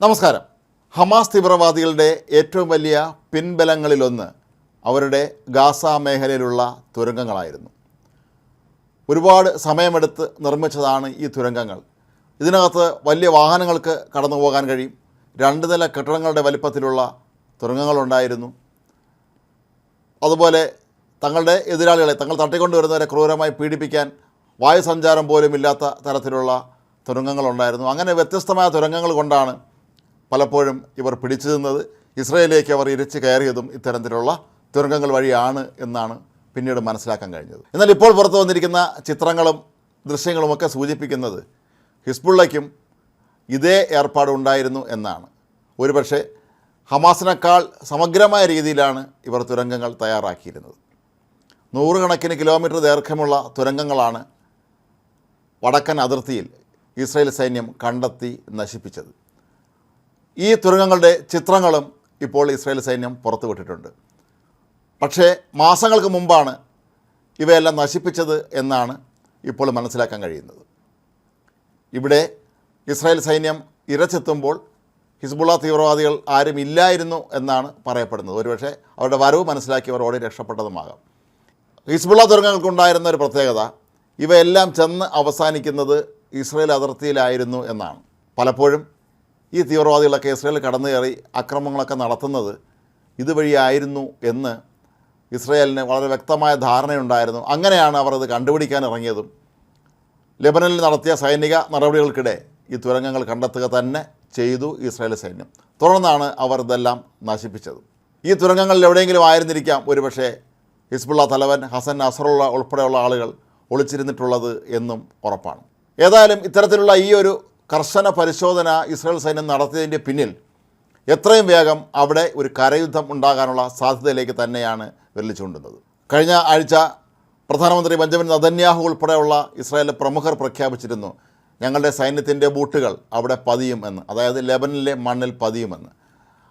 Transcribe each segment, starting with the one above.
നമസ്കാരം. ഹമാസ് തീവ്രവാദികളുടെ ഏറ്റവും വലിയ പിൻബലങ്ങളിലൊന്ന് അവരുടെ ഗാസ മേഖലയിലുള്ള തുരങ്കങ്ങളായിരുന്നു. ഒരുപാട് സമയമെടുത്ത് നിർമ്മിച്ചതാണ് ഈ തുരങ്കങ്ങൾ. ഇതിനകത്ത് വലിയ വാഹനങ്ങൾക്ക് കടന്നു പോകാൻ കഴിയും. രണ്ട് നില കെട്ടിടങ്ങളുടെ വലിപ്പത്തിലുള്ള തുരങ്കങ്ങളുണ്ടായിരുന്നു. അതുപോലെ തങ്ങളുടെ എതിരാളികളെ തങ്ങൾ തട്ടിക്കൊണ്ടുവരുന്നവരെ ക്രൂരമായി പീഡിപ്പിക്കാൻ വായുസഞ്ചാരം പോലും ഇല്ലാത്ത തരത്തിലുള്ള തുരങ്കങ്ങളുണ്ടായിരുന്നു. അങ്ങനെ വ്യത്യസ്തമായ തുരങ്കങ്ങൾ കൊണ്ടാണ് പലപ്പോഴും ഇവർ പിടിച്ചു നിന്നത് ഇസ്രയേലിലേക്ക് അവർ ഇരച്ച് കയറിയതും ഇത്തരത്തിലുള്ള തുരങ്കങ്ങൾ വഴിയാണ് എന്നാണ് പിന്നീട് മനസ്സിലാക്കാൻ കഴിഞ്ഞത്. എന്നാൽ ഇപ്പോൾ പുറത്തു വന്നിരിക്കുന്ന ചിത്രങ്ങളും ദൃശ്യങ്ങളുമൊക്കെ സൂചിപ്പിക്കുന്നത് ഹിസ്ബുള്ളയ്ക്കും ഇതേ ഏർപ്പാട് ഉണ്ടായിരുന്നു എന്നാണ്. ഒരുപക്ഷെ ഹമാസിനേക്കാൾ സമഗ്രമായ രീതിയിലാണ് ഇവർ തുരങ്കങ്ങൾ തയ്യാറാക്കിയിരുന്നത്. നൂറുകണക്കിന് കിലോമീറ്റർ ദൈർഘ്യമുള്ള തുരങ്കങ്ങളാണ് വടക്കൻ അതിർത്തിയിൽ ഇസ്രായേൽ സൈന്യം കണ്ടെത്തി നശിപ്പിച്ചത്. ഈ തുരങ്കങ്ങളുടെ ചിത്രങ്ങളും ഇപ്പോൾ ഇസ്രായേൽ സൈന്യം പുറത്തുവിട്ടിട്ടുണ്ട്. പക്ഷേ മാസങ്ങൾക്ക് മുമ്പാണ് ഇവയെല്ലാം നശിപ്പിച്ചത് എന്നാണ് ഇപ്പോൾ മനസ്സിലാക്കാൻ കഴിയുന്നത്. ഇവിടെ ഇസ്രായേൽ സൈന്യം ഇരച്ചെത്തുമ്പോൾ ഹിസ്ബുള്ള തീവ്രവാദികൾ ആരും ഇല്ലായിരുന്നു എന്നാണ് പറയപ്പെടുന്നത്. ഒരുപക്ഷെ അവരുടെ വരവ് മനസ്സിലാക്കി അവർ ഓടി രക്ഷപ്പെട്ടതുമാകാം. ഹിസ്ബുള്ള തുരങ്കങ്ങൾക്കുണ്ടായിരുന്ന ഒരു പ്രത്യേകത ഇവയെല്ലാം ചെന്ന് അവസാനിക്കുന്നത് ഇസ്രയേൽ അതിർത്തിയിലായിരുന്നു എന്നാണ്. പലപ്പോഴും ഈ തീവ്രവാദികളൊക്കെ ഇസ്രയേൽ കടന്നു കയറി അക്രമങ്ങളൊക്കെ നടത്തുന്നത് ഇതുവഴിയായിരുന്നു എന്ന് ഇസ്രയേലിന് വളരെ വ്യക്തമായ ധാരണയുണ്ടായിരുന്നു. അങ്ങനെയാണ് അവർ അത് കണ്ടുപിടിക്കാൻ ഇറങ്ങിയതും. ലെബനനിൽ നടത്തിയ സൈനിക നടപടികൾക്കിടെ ഈ തുരങ്കങ്ങൾ കണ്ടെത്തുക തന്നെ ചെയ്തു ഇസ്രായേൽ സൈന്യം. തുടർന്നാണ് അവർ ഇതെല്ലാം നശിപ്പിച്ചത്. ഈ തുരങ്കങ്ങളിൽ എവിടെയെങ്കിലും ആയിരുന്നിരിക്കാം ഒരുപക്ഷെ ഹിസ്ബുള്ള തലവൻ ഹസൻ അസറുള്ള ഉൾപ്പെടെയുള്ള ആളുകൾ ഒളിച്ചിരുന്നിട്ടുള്ളത് എന്നും ഉറപ്പാണ്. ഏതായാലും ഇത്തരത്തിലുള്ള ഈ ഒരു കർശന പരിശോധന ഇസ്രായേൽ സൈന്യം നടത്തിയതിന്റെ പിന്നിൽ എത്രയും വേഗം അവിടെ ഒരു കരയുദ്ധം ഉണ്ടാകാനുള്ള സാധ്യതയിലേക്ക് തന്നെയാണ് വിരൽ ചൂണ്ടുന്നത് കഴിഞ്ഞ ആഴ്ച പ്രധാനമന്ത്രി ബെഞ്ചമിൻ നദന്യാഹു ഉൾപ്പെടെയുള്ള ഇസ്രായേലിലെ പ്രമുഖർ പ്രഖ്യാപിച്ചിരുന്നു ഞങ്ങളുടെ സൈന്യത്തിന്റെ ബൂട്ടുകൾ അവിടെ പതിയും എന്ന് അതായത് ലെബനിലെ മണ്ണിൽ പതിയുമെന്ന്.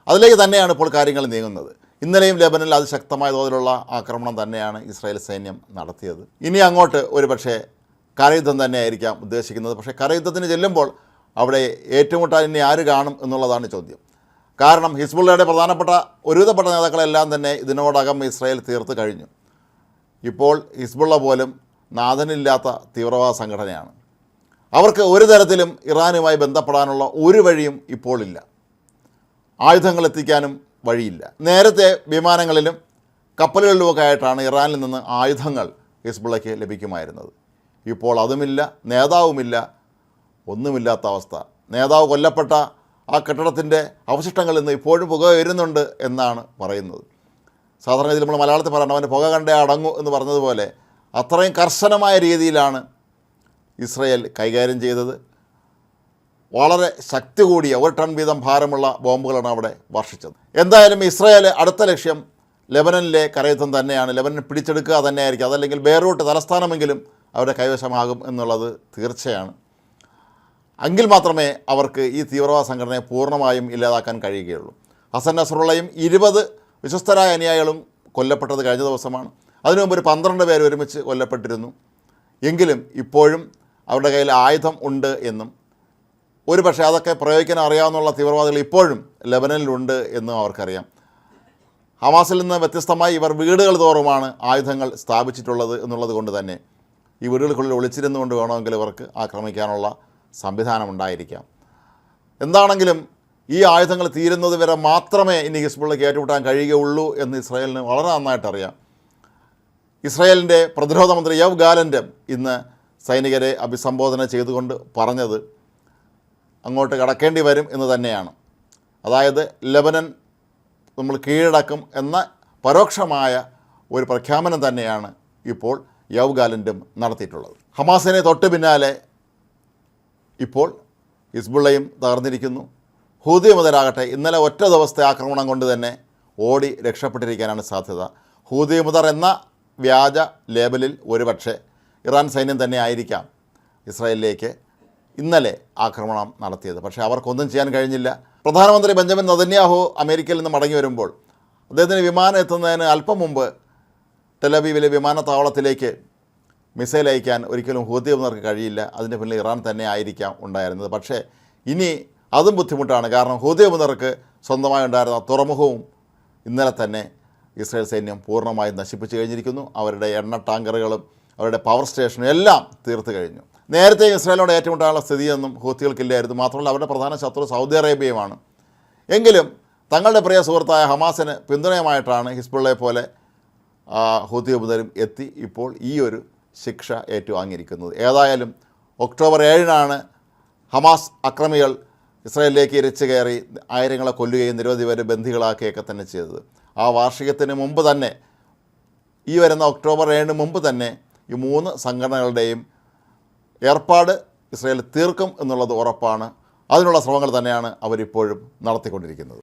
അതിലേക്ക് തന്നെയാണ് ഇപ്പോൾ കാര്യങ്ങൾ നീങ്ങുന്നത്. ഇന്നലെയും ലെബനിൽ അതിശക്തമായ തോതിലുള്ള ആക്രമണം തന്നെയാണ് ഇസ്രായേൽ സൈന്യം നടത്തിയത്. ഇനി അങ്ങോട്ട് ഒരു പക്ഷേ കരയുദ്ധം തന്നെയായിരിക്കാം ഉദ്ദേശിക്കുന്നത്. പക്ഷേ കരയുദ്ധത്തിന് ചെല്ലുമ്പോൾ അവിടെ ഏറ്റുമുട്ടാൻ ഇനി ആര് കാണും എന്നുള്ളതാണ് ചോദ്യം. കാരണം ഹിസ്ബുള്ളയുടെ പ്രധാനപ്പെട്ട ഒരുവിധപ്പെട്ട നേതാക്കളെല്ലാം തന്നെ ഇതിനോടകം ഇസ്രായേൽ തീർത്ത് കഴിഞ്ഞു. ഇപ്പോൾ ഹിസ്ബുള്ള പോലും നാഥനില്ലാത്ത തീവ്രവാദ സംഘടനയാണ്. അവർക്ക് ഒരു തരത്തിലും ഇറാനുമായി ബന്ധപ്പെടാനുള്ള ഒരു വഴിയും ഇപ്പോൾ ഇല്ല. ആയുധങ്ങൾ എത്തിക്കാനും വഴിയില്ല. നേരത്തെ വിമാനങ്ങളിലും കപ്പലുകളിലുമൊക്കെ ആയിട്ടാണ് ഇറാനിൽ നിന്ന് ആയുധങ്ങൾ ഹിസ്ബുള്ളയ്ക്ക് ലഭിക്കുമായിരുന്നത്. ഇപ്പോൾ അതുമില്ല നേതാവുമില്ല ഒന്നുമില്ലാത്ത അവസ്ഥ. നേതാവ് കൊല്ലപ്പെട്ട ആ കെട്ടിടത്തിന്റെ അവശിഷ്ടങ്ങളിൽ നിന്ന് ഇപ്പോഴും പുക വരുന്നുണ്ട് എന്നാണ് പറയുന്നത്. സാധാരണ ഇതിൽ നമ്മൾ മലയാളത്തിൽ പറയണം അവന്റെ പുക കണ്ടേ അടങ്ങൂ എന്ന് പറഞ്ഞതുപോലെ അത്രയും കർശനമായ രീതിയിലാണ് ഇസ്രയേൽ കൈകാര്യം ചെയ്തത്. വളരെ ശക്തി കൂടിയ ഒരു ടൺ വീതം ഭാരമുള്ള ബോംബുകളാണ് അവിടെ വർഷിച്ചത്. എന്തായാലും ഇസ്രയേൽ അടുത്ത ലക്ഷ്യം ലെബനനിലെ കരയുദ്ധം തന്നെയാണ്. ലെബനൻ പിടിച്ചെടുക്കുക തന്നെയായിരിക്കും. അതല്ലെങ്കിൽ ബേറൂട്ട് തലസ്ഥാനമെങ്കിലും അവരുടെ കൈവശമാകും എന്നുള്ളത് തീർച്ചയാണ്. എങ്കിൽ മാത്രമേ അവർക്ക് ഈ തീവ്രവാദ സംഘടനയെ പൂർണമായും ഇല്ലാതാക്കാൻ കഴിയുകയുള്ളൂ. ഹസൻ നസറുള്ളയും ഇരുപത് വിശ്വസ്തരായ അനുയായികളും കൊല്ലപ്പെട്ടത് കഴിഞ്ഞ ദിവസമാണ്. അതിനു മുമ്പ് ഒരു പന്ത്രണ്ട് പേർ ഒരുമിച്ച് കൊല്ലപ്പെട്ടിരുന്നു. എങ്കിലും ഇപ്പോഴും അവരുടെ കയ്യിൽ ആയുധം ഉണ്ട് എന്നും ഒരു പക്ഷേ അതൊക്കെ പ്രയോഗിക്കാൻ അറിയാവുന്നുള്ള തീവ്രവാദികൾ ഇപ്പോഴും ലെബനനിലുണ്ട് എന്നും അവർക്കറിയാം. ഹമാസിൽ നിന്ന് വ്യത്യസ്തമായി ഇവർ വീടുകൾ തോറുമാണ് ആയുധങ്ങൾ സ്ഥാപിച്ചിട്ടുള്ളത് എന്നുള്ളത് കൊണ്ട് തന്നെ ഈ വീടുകൾക്കുള്ളിൽ ഒളിച്ചിരുന്നുകൊണ്ട് വേണമെങ്കിൽ ഇവർക്ക് ആക്രമിക്കാനുള്ള സംവിധാനം ഉണ്ടായിരിക്കാം എന്താണെങ്കിലും ഈ ആയുധങ്ങൾ തീരുന്നത് വരെ മാത്രമേ ഇനി ഹിസ്ബുള്ളയ്ക്ക് ഏറ്റുമുട്ടാൻ കഴിയുകയുള്ളൂ എന്ന് ഇസ്രായേലിന് വളരെ നന്നായിട്ട് അറിയാം ഇസ്രായേലിന്റെ പ്രതിരോധ മന്ത്രി യവ് ഗാലന്റെ ഇന്ന് സൈനികരെ അഭിസംബോധന ചെയ്തുകൊണ്ട് പറഞ്ഞത് അങ്ങോട്ട് കടക്കേണ്ടി വരും എന്ന് തന്നെയാണ്. അതായത് ലെബനൻ നമ്മൾ കീഴടക്കും എന്ന പരോക്ഷമായ ഒരു പ്രഖ്യാപനം തന്നെയാണ് ഇപ്പോൾ യവ് ഗാലന്റും നടത്തിയിട്ടുള്ളത്. ഹമാസിനെ തൊട്ട് പിന്നാലെ ഇപ്പോൾ ഹിസ്ബുള്ളയും തകർന്നിരിക്കുന്നു. ഹൂതി മുതലാകട്ടെ ഇന്നലെ ഒറ്റ ദിവസത്തെ ആക്രമണം കൊണ്ട് തന്നെ ഓടി രക്ഷപ്പെട്ടിരിക്കാനാണ് സാധ്യത. ഹൂതി മുതർ എന്ന വ്യാജ ലേബലിൽ ഒരുപക്ഷെ ഇറാൻ സൈന്യം തന്നെ ആയിരിക്കാം ഇസ്രായേലിലേക്ക് ഇന്നലെ ആക്രമണം നടത്തിയത്. പക്ഷേ അവർക്കൊന്നും ചെയ്യാൻ കഴിഞ്ഞില്ല. പ്രധാനമന്ത്രി ബെഞ്ചമിൻ നദന്യാഹു അമേരിക്കയിൽ നിന്ന് മടങ്ങി വരുമ്പോൾ അദ്ദേഹത്തിന് വിമാനം എത്തുന്നതിന് അല്പം മുമ്പ് ടെലബീവിലെ വിമാനത്താവളത്തിലേക്ക് മിസൈൽ അയക്കാൻ ഒരിക്കലും ഹൂതിയവർക്ക് കഴിയില്ല. അതിന്റെ പിന്നിൽ ഇറാൻ തന്നെ ആയിരിക്കാം ഉണ്ടായിരുന്നത്. പക്ഷേ ഇനി അതും ബുദ്ധിമുട്ടാണ്. കാരണം ഹൂതിയമുന്നർക്ക് സ്വന്തമായി ഉണ്ടായിരുന്ന തുറമുഖവും ഇന്നലെ തന്നെ ഇസ്രായേൽ സൈന്യം പൂർണമായും നശിപ്പിച്ചു കഴിഞ്ഞിരിക്കുന്നു. അവരുടെ എണ്ണ ടാങ്കറുകളും അവരുടെ പവർ സ്റ്റേഷനും എല്ലാം തീർത്തു കഴിഞ്ഞു. നേരത്തെ ഇസ്രായേലോട് ഏറ്റുമുട്ടാനുള്ള സ്ഥിതിയൊന്നും ഹൂത്തികൾക്കില്ലായിരുന്നു. മാത്രമല്ല അവരുടെ പ്രധാന ശത്രു സൗദി അറേബ്യയുമാണ്. എങ്കിലും തങ്ങളുടെ പ്രിയ സുഹൃത്തായ ഹമാസിന് പിന്തുണയുമായിട്ടാണ് ഹിസ്ബുള്ളയെ പോലെ ഹൂത്തി ഉപതരും എത്തി. ഇപ്പോൾ ഈ ഒരു ശിക്ഷ ഏറ്റുവാങ്ങിയിരിക്കുന്നത്. ഏതായാലും ഒക്ടോബർ ഏഴിനാണ് ഹമാസ് അക്രമികൾ ഇസ്രായേലിലേക്ക് ഇരച്ചു കയറി ആയിരങ്ങളെ കൊല്ലുകയും നിരവധി പേരെ ബന്ദികളാക്കുകയൊക്കെ തന്നെ ചെയ്തത്. ആ വാർഷികത്തിന് മുമ്പ് തന്നെ ഈ വരുന്ന ഒക്ടോബർ ഏഴിന് മുമ്പ് തന്നെ ഈ മൂന്ന് സംഘടനകളുടെയും ഏർപ്പാട് ഇസ്രായേൽ തീർക്കും എന്നുള്ളത് ഉറപ്പാണ്. അതിനുള്ള ശ്രമങ്ങൾ തന്നെയാണ് അവരിപ്പോഴും നടത്തിക്കൊണ്ടിരിക്കുന്നത്.